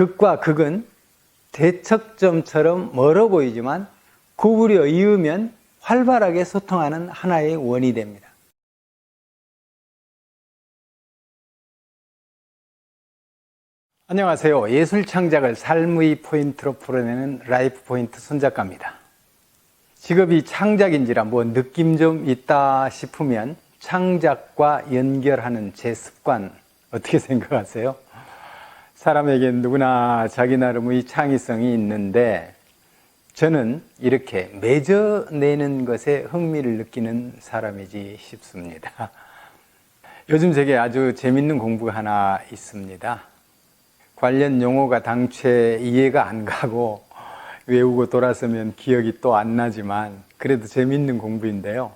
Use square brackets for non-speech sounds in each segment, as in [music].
극과 극은 대척점처럼 멀어 보이지만 구부려 이으면 활발하게 소통하는 하나의 원이 됩니다. 안녕하세요. 예술 창작을 삶의 포인트로 풀어내는 라이프 포인트 손작가입니다. 직업이 창작인지라 뭐 느낌 좀 있다 싶으면 창작과 연결하는 제 습관 어떻게 [laughs] 생각하세요? 사람에게 누구나 자기 나름의 창의성이 있는데 저는 이렇게 맺어내는 것에 흥미를 느끼는 사람이지 싶습니다. 요즘 제게 아주 재밌는 공부가 하나 있습니다. 관련 용어가 당최 이해가 안 가고 외우고 돌아서면 기억이 또 안 나지만 그래도 재밌는 공부인데요.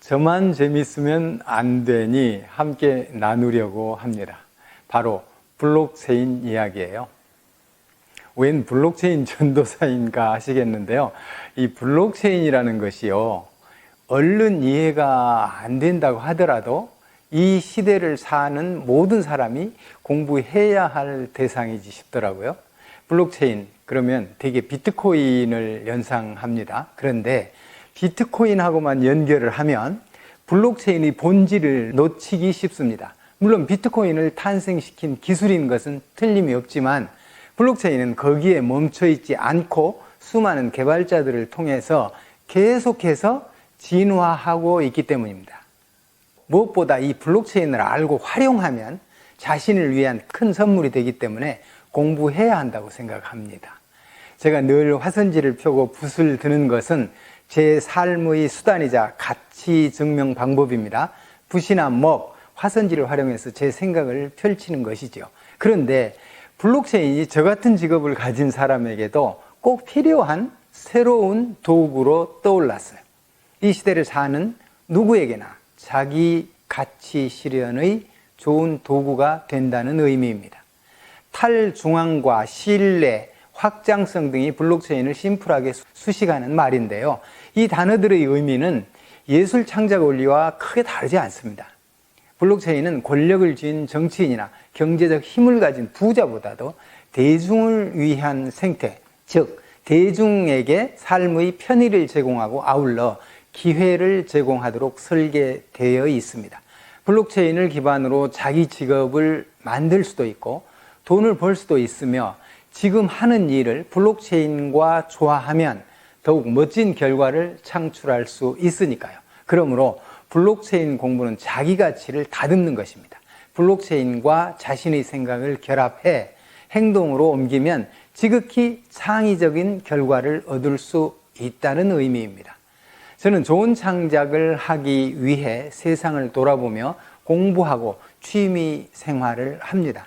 저만 재밌으면 안 되니 함께 나누려고 합니다. 바로 블록체인 이야기예요. 웬 블록체인 전도사인가 하시겠는데요. 이 블록체인이라는 것이요. 얼른 이해가 안 된다고 하더라도 이 시대를 사는 모든 사람이 공부해야 할 대상이지 싶더라고요. 블록체인, 그러면 되게 비트코인을 연상합니다. 그런데 비트코인하고만 연결을 하면 블록체인의 본질을 놓치기 쉽습니다. 물론 비트코인을 탄생시킨 기술인 것은 틀림이 없지만 블록체인은 거기에 멈춰 있지 않고 수많은 개발자들을 통해서 계속해서 진화하고 있기 때문입니다. 무엇보다 이 블록체인을 알고 활용하면 자신을 위한 큰 선물이 되기 때문에 공부해야 한다고 생각합니다. 제가 늘 화선지를 펴고 붓을 드는 것은 제 삶의 수단이자 가치 증명 방법입니다. 붓이나 먹, 화선지를 활용해서 제 생각을 펼치는 것이죠. 그런데 블록체인이 저 같은 직업을 가진 사람에게도 꼭 필요한 새로운 도구로 떠올랐어요. 이 시대를 사는 누구에게나 자기 가치 실현의 좋은 도구가 된다는 의미입니다. 탈중앙과 신뢰, 확장성 등이 블록체인을 심플하게 수식하는 말인데요. 이 단어들의 의미는 예술 창작 원리와 크게 다르지 않습니다. 블록체인은 권력을 쥔 정치인이나 경제적 힘을 가진 부자보다도 대중을 위한 생태, 즉 대중에게 삶의 편의를 제공하고 아울러 기회를 제공하도록 설계되어 있습니다. 블록체인을 기반으로 자기 직업을 만들 수도 있고 돈을 벌 수도 있으며 지금 하는 일을 블록체인과 조화하면 더욱 멋진 결과를 창출할 수 있으니까요. 그러므로 블록체인 공부는 자기 가치를 다듬는 것입니다. 블록체인과 자신의 생각을 결합해 행동으로 옮기면 지극히 창의적인 결과를 얻을 수 있다는 의미입니다. 저는 좋은 창작을 하기 위해 세상을 돌아보며 공부하고 취미 생활을 합니다.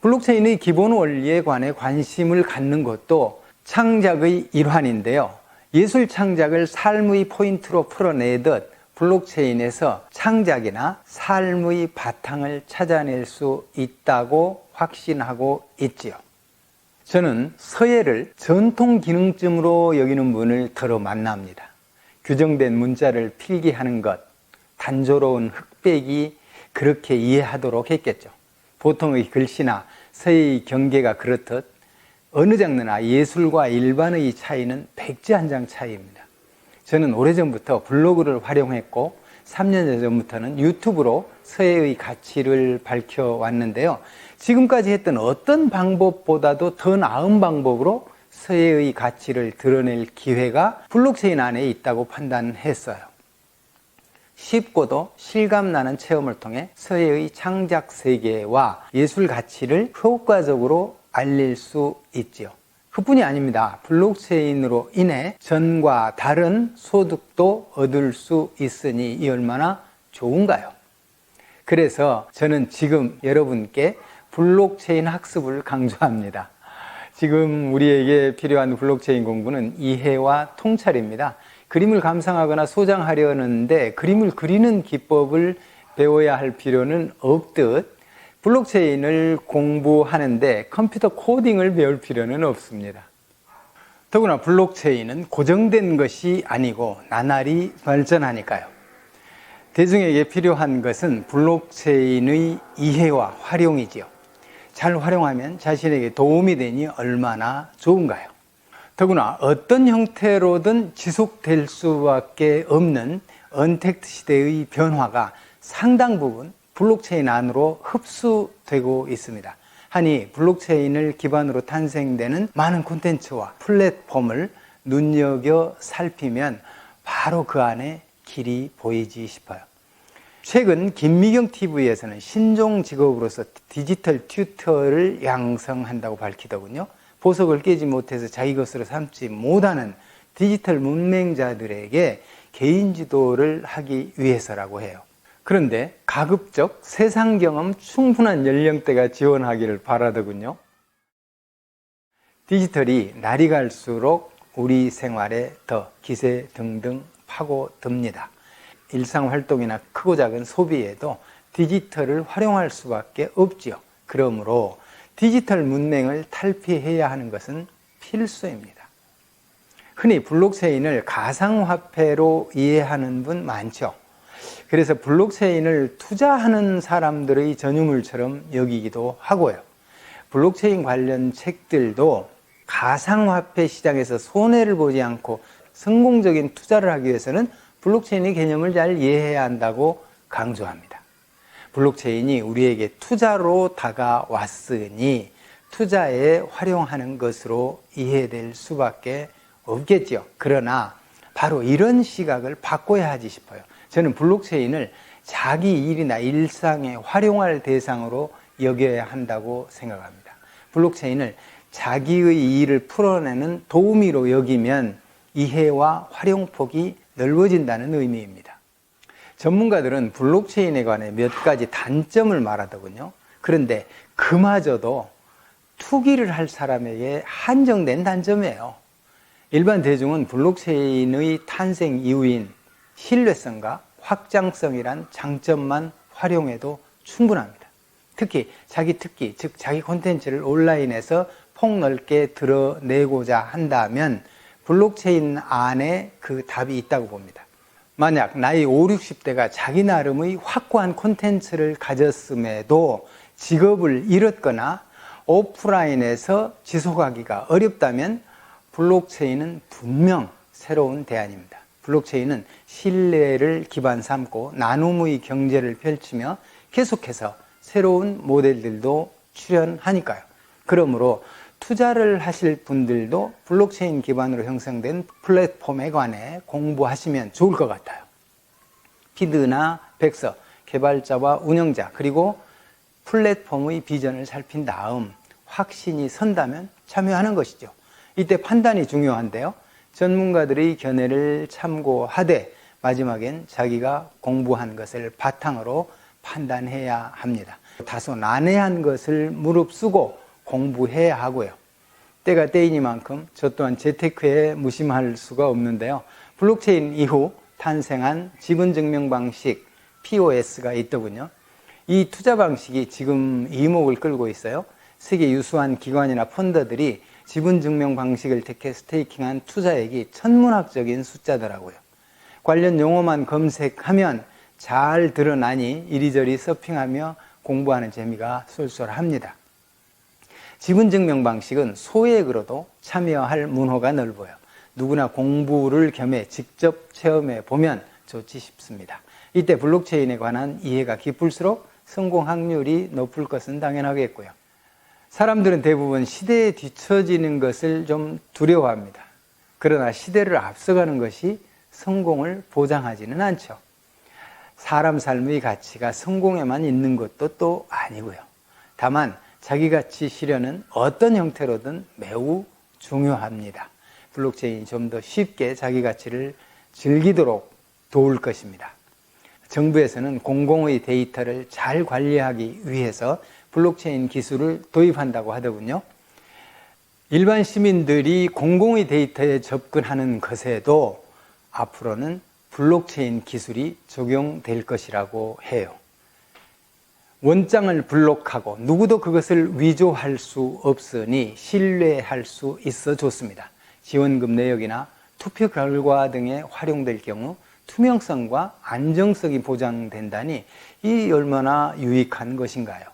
블록체인의 기본 원리에 관해 관심을 갖는 것도 창작의 일환인데요. 예술 창작을 삶의 포인트로 풀어내듯 블록체인에서 창작이나 삶의 바탕을 찾아낼 수 있다고 확신하고 있지요. 저는 서예를 전통 기능점으로 여기는 분을 더러 만납니다. 규정된 문자를 필기하는 것, 단조로운 흑백이 그렇게 이해하도록 했겠죠. 보통의 글씨나 서예의 경계가 그렇듯 어느 장르나 예술과 일반의 차이는 백지 한 장 차이입니다. 저는 오래전부터 블로그를 활용했고 3년 전부터는 유튜브로 서예의 가치를 밝혀왔는데요. 지금까지 했던 어떤 방법보다도 더 나은 방법으로 서예의 가치를 드러낼 기회가 블록체인 안에 있다고 판단했어요. 쉽고도 실감나는 체험을 통해 서예의 창작 세계와 예술 가치를 효과적으로 알릴 수 있지요. 그뿐이 아닙니다. 블록체인으로 인해 전과 다른 소득도 얻을 수 있으니 이 얼마나 좋은가요? 그래서 저는 지금 여러분께 블록체인 학습을 강조합니다. 지금 우리에게 필요한 블록체인 공부는 이해와 통찰입니다. 그림을 감상하거나 소장하려는데 그림을 그리는 기법을 배워야 할 필요는 없듯 블록체인을 공부하는데 컴퓨터 코딩을 배울 필요는 없습니다. 더구나 블록체인은 고정된 것이 아니고 나날이 발전하니까요. 대중에게 필요한 것은 블록체인의 이해와 활용이지요. 잘 활용하면 자신에게 도움이 되니 얼마나 좋은가요? 더구나 어떤 형태로든 지속될 수밖에 없는 언택트 시대의 변화가 상당 부분 블록체인 안으로 흡수되고 있습니다. 하니 블록체인을 기반으로 탄생되는 많은 콘텐츠와 플랫폼을 눈여겨 살피면 바로 그 안에 길이 보이지 싶어요. 최근 김미경 TV에서는 신종 직업으로서 디지털 튜터를 양성한다고 밝히더군요. 보석을 깨지 못해서 자기 것으로 삼지 못하는 디지털 문맹자들에게 개인 지도를 하기 위해서라고 해요. 그런데 가급적 세상 경험 충분한 연령대가 지원하기를 바라더군요. 디지털이 날이 갈수록 우리 생활에 더 기세 등등 파고듭니다. 일상 활동이나 크고 작은 소비에도 디지털을 활용할 수밖에 없지요. 그러므로 디지털 문맹을 탈피해야 하는 것은 필수입니다. 흔히 블록체인을 가상화폐로 이해하는 분 많죠. 그래서 블록체인을 투자하는 사람들의 전유물처럼 여기기도 하고요. 블록체인 관련 책들도 가상화폐 시장에서 손해를 보지 않고 성공적인 투자를 하기 위해서는 블록체인의 개념을 잘 이해해야 한다고 강조합니다. 블록체인이 우리에게 투자로 다가왔으니 투자에 활용하는 것으로 이해될 수밖에 없겠지요. 그러나 바로 이런 시각을 바꿔야 하지 싶어요. 저는 블록체인을 자기 일이나 일상에 활용할 대상으로 여겨야 한다고 생각합니다. 블록체인을 자기의 일을 풀어내는 도우미로 여기면 이해와 활용폭이 넓어진다는 의미입니다. 전문가들은 블록체인에 관해 몇 가지 단점을 말하더군요. 그런데 그마저도 투기를 할 사람에게 한정된 단점이에요. 일반 대중은 블록체인의 탄생 이유인 신뢰성과 확장성이란 장점만 활용해도 충분합니다. 특히 자기 특기, 즉 자기 콘텐츠를 온라인에서 폭넓게 드러내고자 한다면 블록체인 안에 그 답이 있다고 봅니다. 만약 나이 5, 60대가 자기 나름의 확고한 콘텐츠를 가졌음에도 직업을 잃었거나 오프라인에서 지속하기가 어렵다면 블록체인은 분명 새로운 대안입니다. 블록체인은 신뢰를 기반 삼고 나눔의 경제를 펼치며 계속해서 새로운 모델들도 출현하니까요. 그러므로 투자를 하실 분들도 블록체인 기반으로 형성된 플랫폼에 관해 공부하시면 좋을 것 같아요. 피드나 백서, 개발자와 운영자, 그리고 플랫폼의 비전을 살핀 다음 확신이 선다면 참여하는 것이죠. 이때 판단이 중요한데요. 전문가들의 견해를 참고하되 마지막엔 자기가 공부한 것을 바탕으로 판단해야 합니다. 다소 난해한 것을 무릅쓰고 공부해야 하고요. 때가 때이니만큼 저 또한 재테크에 무심할 수가 없는데요. 블록체인 이후 탄생한 지분 증명 방식 POS가 있더군요. 이 투자 방식이 지금 이목을 끌고 있어요. 세계 유수한 기관이나 펀더들이 지분 증명 방식을 택해 스테이킹한 투자액이 천문학적인 숫자더라고요. 관련 용어만 검색하면 잘 드러나니 이리저리 서핑하며 공부하는 재미가 쏠쏠합니다. 지분 증명 방식은 소액으로도 참여할 문호가 넓어요. 누구나 공부를 겸해 직접 체험해 보면 좋지 싶습니다. 이때 블록체인에 관한 이해가 깊을수록 성공 확률이 높을 것은 당연하겠고요. 사람들은 대부분 시대에 뒤처지는 것을 좀 두려워합니다. 그러나 시대를 앞서가는 것이 성공을 보장하지는 않죠. 사람 삶의 가치가 성공에만 있는 것도 또 아니고요. 다만 자기 가치 실현은 어떤 형태로든 매우 중요합니다. 블록체인이 좀 더 쉽게 자기 가치를 즐기도록 도울 것입니다. 정부에서는 공공의 데이터를 잘 관리하기 위해서 블록체인 기술을 도입한다고 하더군요. 일반 시민들이 공공의 데이터에 접근하는 것에도 앞으로는 블록체인 기술이 적용될 것이라고 해요. 원장을 블록하고 누구도 그것을 위조할 수 없으니 신뢰할 수 있어 좋습니다. 지원금 내역이나 투표 결과 등에 활용될 경우 투명성과 안정성이 보장된다니 이 얼마나 유익한 것인가요?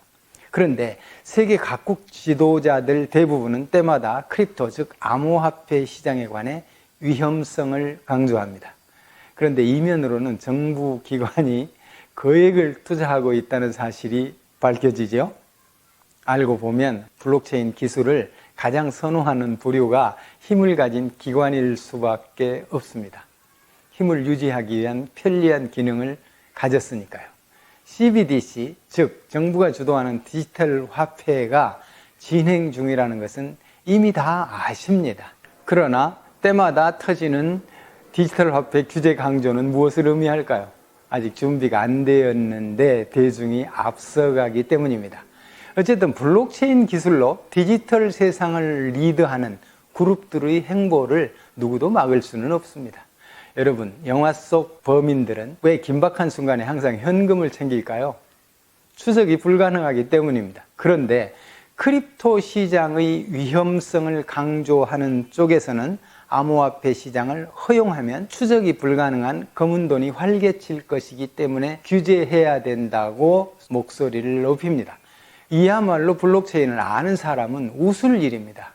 그런데 세계 각국 지도자들 대부분은 때마다 크립토, 즉 암호화폐 시장에 관해 위험성을 강조합니다. 그런데 이면으로는 정부 기관이 거액을 투자하고 있다는 사실이 밝혀지죠. 알고 보면 블록체인 기술을 가장 선호하는 부류가 힘을 가진 기관일 수밖에 없습니다. 힘을 유지하기 위한 편리한 기능을 가졌으니까요. CBDC, 즉 정부가 주도하는 디지털 화폐가 진행 중이라는 것은 이미 다 아십니다. 그러나 때마다 터지는 디지털 화폐 규제 강조는 무엇을 의미할까요? 아직 준비가 안 되었는데 대중이 앞서가기 때문입니다. 어쨌든 블록체인 기술로 디지털 세상을 리드하는 그룹들의 행보를 누구도 막을 수는 없습니다. 여러분, 영화 속 범인들은 왜 긴박한 순간에 항상 현금을 챙길까요? 추적이 불가능하기 때문입니다. 그런데 크립토 시장의 위험성을 강조하는 쪽에서는 암호화폐 시장을 허용하면 추적이 불가능한 검은 돈이 활개칠 것이기 때문에 규제해야 된다고 목소리를 높입니다. 이야말로 블록체인을 아는 사람은 웃을 일입니다.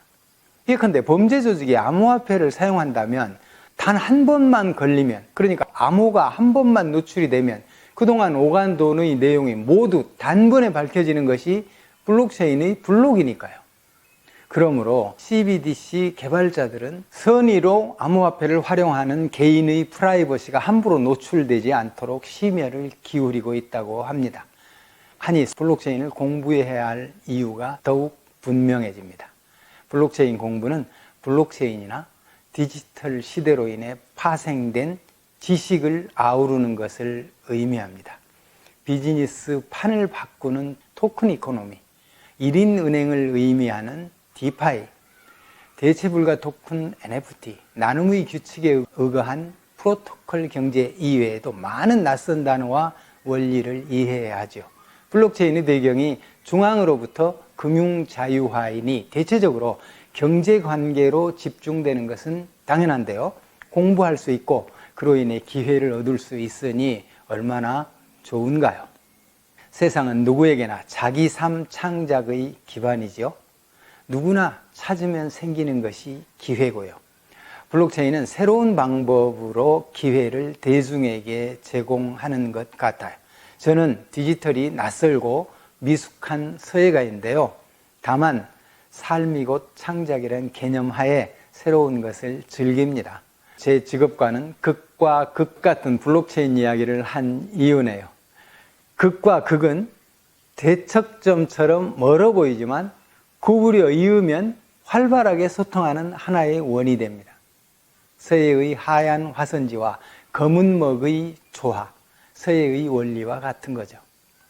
예컨대 범죄 조직이 암호화폐를 사용한다면 단 한 번만 걸리면 그러니까 암호가 한 번만 노출이 되면 그동안 오간 돈의 내용이 모두 단번에 밝혀지는 것이 블록체인의 블록이니까요. 그러므로 CBDC 개발자들은 선의로 암호화폐를 활용하는 개인의 프라이버시가 함부로 노출되지 않도록 심혈을 기울이고 있다고 합니다. 하니 블록체인을 공부해야 할 이유가 더욱 분명해집니다. 블록체인 공부는 블록체인이나 디지털 시대로 인해 파생된 지식을 아우르는 것을 의미합니다. 비즈니스 판을 바꾸는 토큰 이코노미, 1인 은행을 의미하는 디파이, 대체불가 토큰 NFT, 나눔의 규칙에 의거한 프로토콜 경제 이외에도 많은 낯선 단어와 원리를 이해해야 하죠. 블록체인의 배경이 중앙으로부터 금융 자유화이니 대체적으로 경제 관계로 집중되는 것은 당연한데요. 공부할 수 있고 그로 인해 기회를 얻을 수 있으니 얼마나 좋은가요? 세상은 누구에게나 자기 삶 창작의 기반이죠. 누구나 찾으면 생기는 것이 기회고요. 블록체인은 새로운 방법으로 기회를 대중에게 제공하는 것 같아요. 저는 디지털이 낯설고 미숙한 서예가인데요. 다만 삶이 곧 창작이라는 개념 하에 새로운 것을 즐깁니다. 제 직업과는 극과 극 같은 블록체인 이야기를 한 이유네요. 극과 극은 대척점처럼 멀어 보이지만 구부려 이으면 활발하게 소통하는 하나의 원이 됩니다. 서해의 하얀 화선지와 검은 먹의 조화, 서해의 원리와 같은 거죠.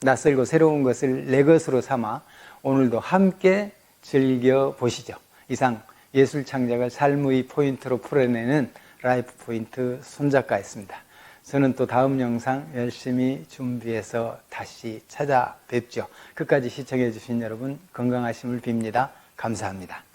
낯설고 새로운 것을 내 것으로 삼아 오늘도 함께 즐겨 보시죠. 이상 예술 창작을 삶의 포인트로 풀어내는 라이프 포인트 손작가였습니다. 저는 또 다음 영상 열심히 준비해서 다시 찾아뵙죠. 끝까지 시청해 주신 여러분 건강하심을 빕니다. 감사합니다.